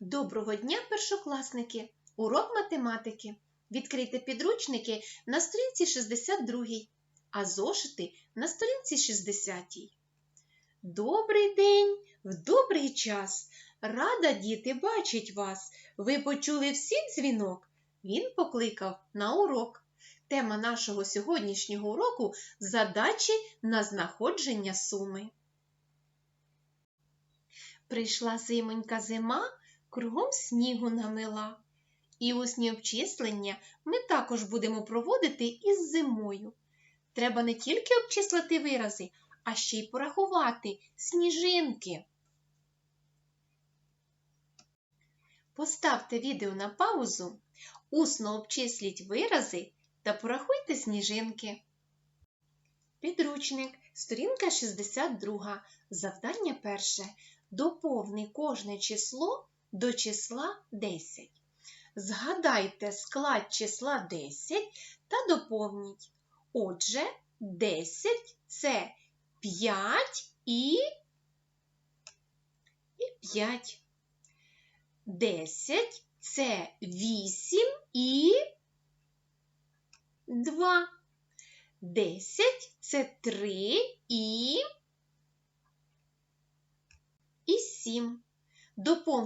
Доброго дня, першокласники! Урок математики. Відкрийте підручники на сторінці 62, а зошити на сторінці 60. Добрий день, в добрий час. Рада діти бачить вас. Ви почули всі дзвінок? Він покликав на урок. Тема нашого сьогоднішнього уроку задачі на знаходження суми. Прийшла зимонька зима, кругом снігу намила. І усні обчислення ми також будемо проводити із зимою. Треба не тільки обчислити вирази, а ще й порахувати сніжинки. Поставте відео на паузу, усно обчисліть вирази та порахуйте сніжинки. Підручник, сторінка 62, завдання перше. Доповни кожне число до числа 10. Згадайте склад числа 10 та доповніть. Отже, 10 це 5 і, і 5. 10 це 8 і 2. 10 це 3 і і 7.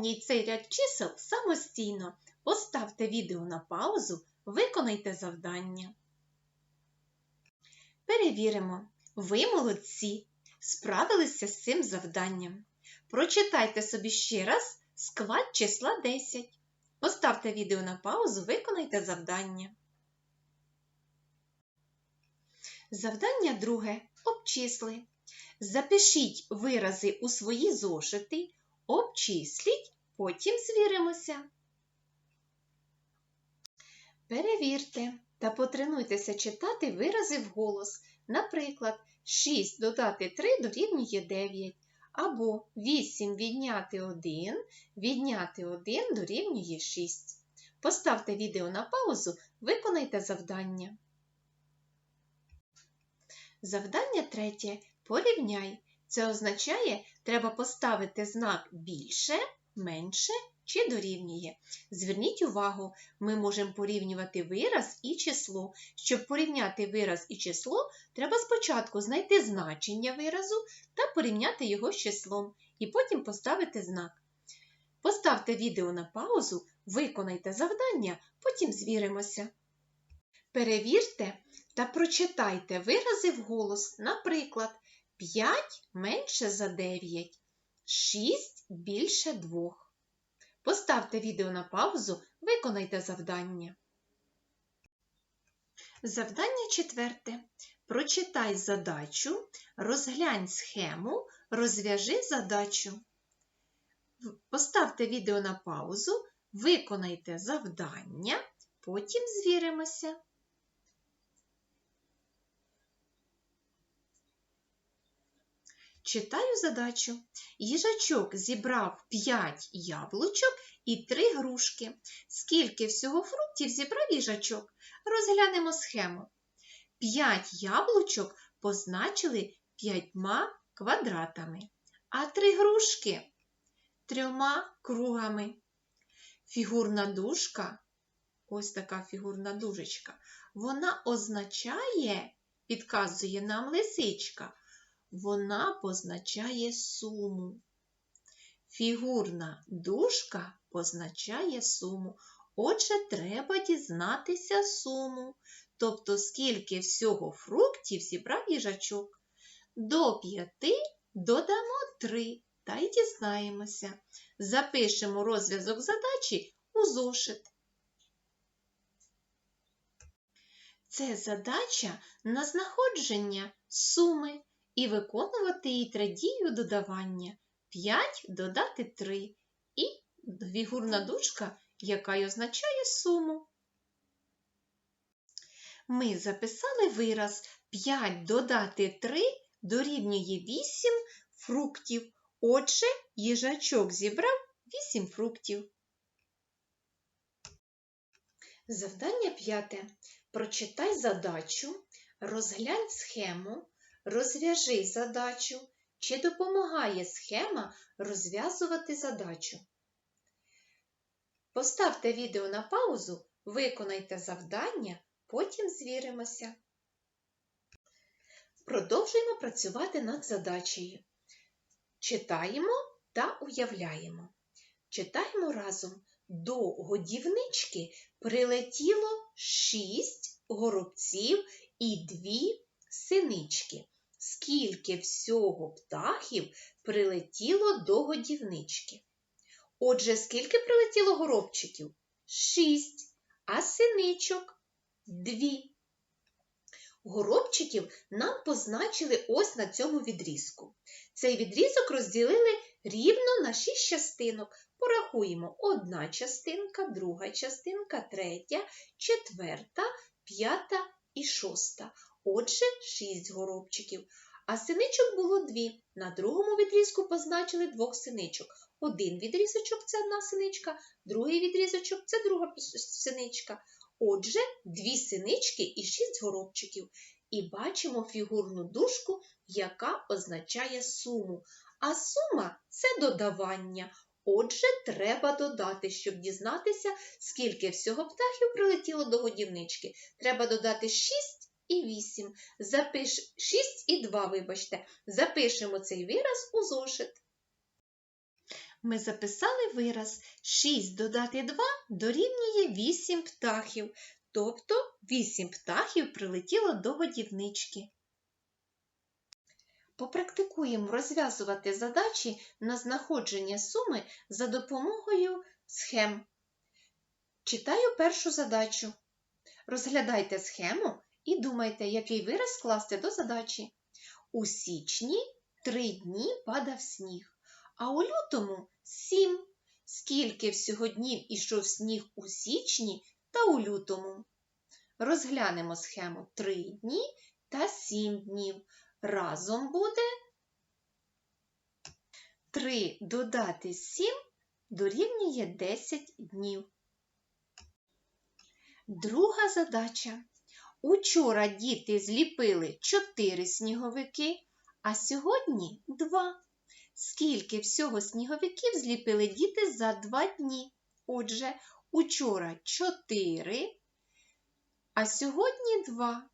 Доповніть цей ряд чисел самостійно. Поставте відео на паузу, виконайте завдання. Перевіримо. Ви молодці! Справилися з цим завданням. Прочитайте собі ще раз склад числа 10. Поставте відео на паузу, виконайте завдання. Завдання друге. Обчисли. Запишіть вирази у свої зошити, обчисліть, потім звіримося. Перевірте та потренуйтеся читати вирази вголос. Наприклад, 6 додати 3 дорівнює 9, або 8 відняти 1, відняти 1 дорівнює 6. Поставте відео на паузу, виконайте завдання. Завдання третє. Порівняй. Це означає, треба поставити знак більше, менше чи дорівнює. Зверніть увагу, ми можемо порівнювати вираз і число. Щоб порівняти вираз і число, треба спочатку знайти значення виразу та порівняти його з числом, і потім поставити знак. Поставте відео на паузу, виконайте завдання, потім звіримося. Перевірте та прочитайте вирази вголос, наприклад, 5 менше за 9, 6 більше 2. Поставте відео на паузу, виконайте завдання. Завдання четверте. Прочитай задачу, розглянь схему, розв'яжи задачу. Поставте відео на паузу, виконайте завдання, потім звіримося. Читаю задачу. Їжачок зібрав 5 яблучок і 3 грушки. Скільки всього фруктів зібрав їжачок? Розглянемо схему. 5 яблучок позначили 5 квадратами, а 3 грушки трьома кругами. Фігурна дужка, ось така фігурна дужечка, вона означає, підказує нам лисичка вона позначає суму. Фігурна дужка позначає суму. Отже, треба дізнатися суму. Тобто, скільки всього фруктів зібрав їжачок. До п'яти додамо три та й дізнаємося. Запишемо розв'язок задачі у зошит. Це задача на знаходження суми і виконувати її традію додавання 5 додати 3 і фігурна дужка, яка й означає суму. Ми записали вираз 5 додати 3 дорівнює 8 фруктів. Отже, їжачок зібрав 8 фруктів. Завдання п'яте. Прочитай задачу, розглянь схему, Розв'яжи задачу. Чи допомагає схема розв'язувати задачу? Поставте відео на паузу, виконайте завдання, потім звіримося. Продовжуємо працювати над задачею. Читаємо та уявляємо. Читаємо разом. До годівнички прилетіло шість горобців і дві синички. Скільки всього птахів прилетіло до годівнички? Отже, скільки прилетіло горобчиків? Шість, а синичок дві. Горобчиків нам позначили ось на цьому відрізку. Цей відрізок розділили рівно на шість частинок. Порахуємо одна частинка, друга частинка, третя, четверта, п'ята і шоста. Отже, шість горобчиків. А синичок було дві. На другому відрізку позначили двох синичок. Один відрізочок це одна синичка, другий відрізочок це друга синичка. Отже, дві синички і шість горобчиків. І бачимо фігурну дужку, яка означає суму. А сума це додавання. Отже, треба додати, щоб дізнатися, скільки всього птахів прилетіло до годівнички. Треба додати 6 і 8. Запиш... 6 і 2, вибачте. Запишемо цей вираз у зошит. Ми записали вираз 6 додати 2 дорівнює 8 птахів. Тобто 8 птахів прилетіло до годівнички. Попрактикуємо розв'язувати задачі на знаходження суми за допомогою схем. Читаю першу задачу. Розглядайте схему і думайте, який вираз скласти до задачі. У січні три дні падав сніг, а у лютому сім. Скільки всього днів ішов сніг у січні та у лютому? Розглянемо схему 3 дні та 7 днів. Разом буде 3 додати 7 дорівнює 10 днів. Друга задача. Учора діти зліпили 4 сніговики, а сьогодні 2. Скільки всього сніговиків зліпили діти за 2 дні? Отже, учора 4, а сьогодні 2.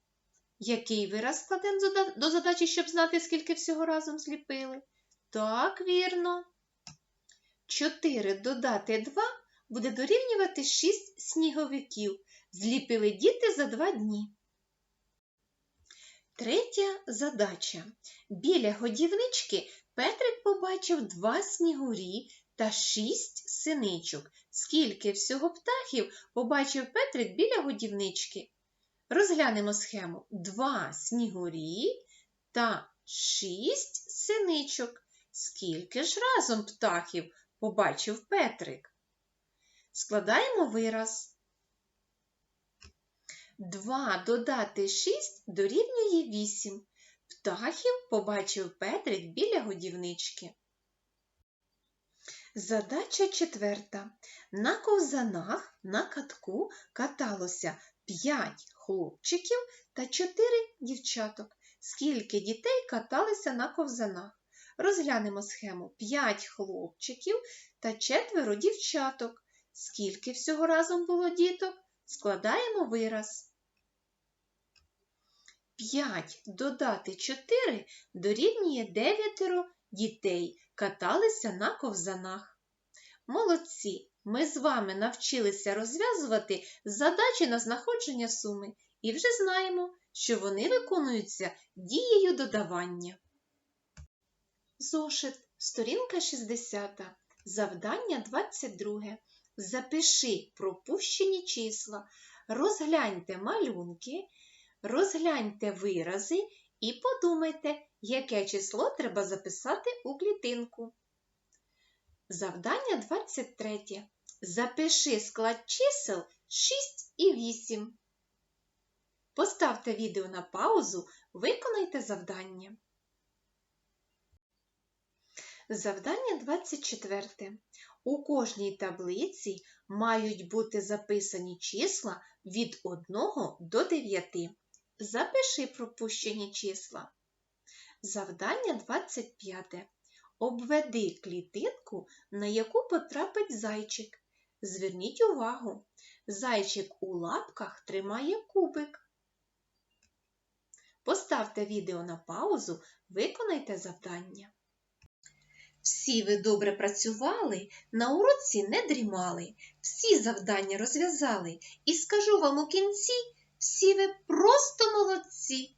Який вираз складемо до задачі, щоб знати, скільки всього разом зліпили? Так, вірно. 4 додати 2 буде дорівнювати 6 сніговиків. Зліпили діти за 2 дні. Третя задача. Біля годівнички Петрик побачив два снігурі та шість синичок. Скільки всього птахів побачив Петрик біля годівнички? Розглянемо схему. Два снігурі та шість синичок. Скільки ж разом птахів побачив Петрик? Складаємо вираз. 2 додати 6 дорівнює 8. Птахів побачив Петрик біля годівнички. Задача четверта. На ковзанах на катку каталося 5 хлопчиків та 4 дівчаток. Скільки дітей каталися на ковзанах? Розглянемо схему 5 хлопчиків та 4 дівчаток. Скільки всього разом було діток? Складаємо вираз. 5 додати 4 дорівнює 9 дітей каталися на ковзанах. Молодці! Ми з вами навчилися розв'язувати задачі на знаходження суми і вже знаємо, що вони виконуються дією додавання. Зошит, сторінка 60, завдання 22. Запиши пропущені числа, розгляньте малюнки, розгляньте вирази і подумайте, яке число треба записати у клітинку. Завдання 23. Запиши склад чисел 6 і 8. Поставте відео на паузу, виконайте завдання. Завдання 24. У кожній таблиці мають бути записані числа від 1 до 9. Запиши пропущені числа. Завдання 25. Обведи клітинку, на яку потрапить зайчик. Зверніть увагу, зайчик у лапках тримає кубик. Поставте відео на паузу, виконайте завдання. Всі ви добре працювали, на уроці не дрімали, всі завдання розв'язали. І скажу вам у кінці, всі ви просто молодці.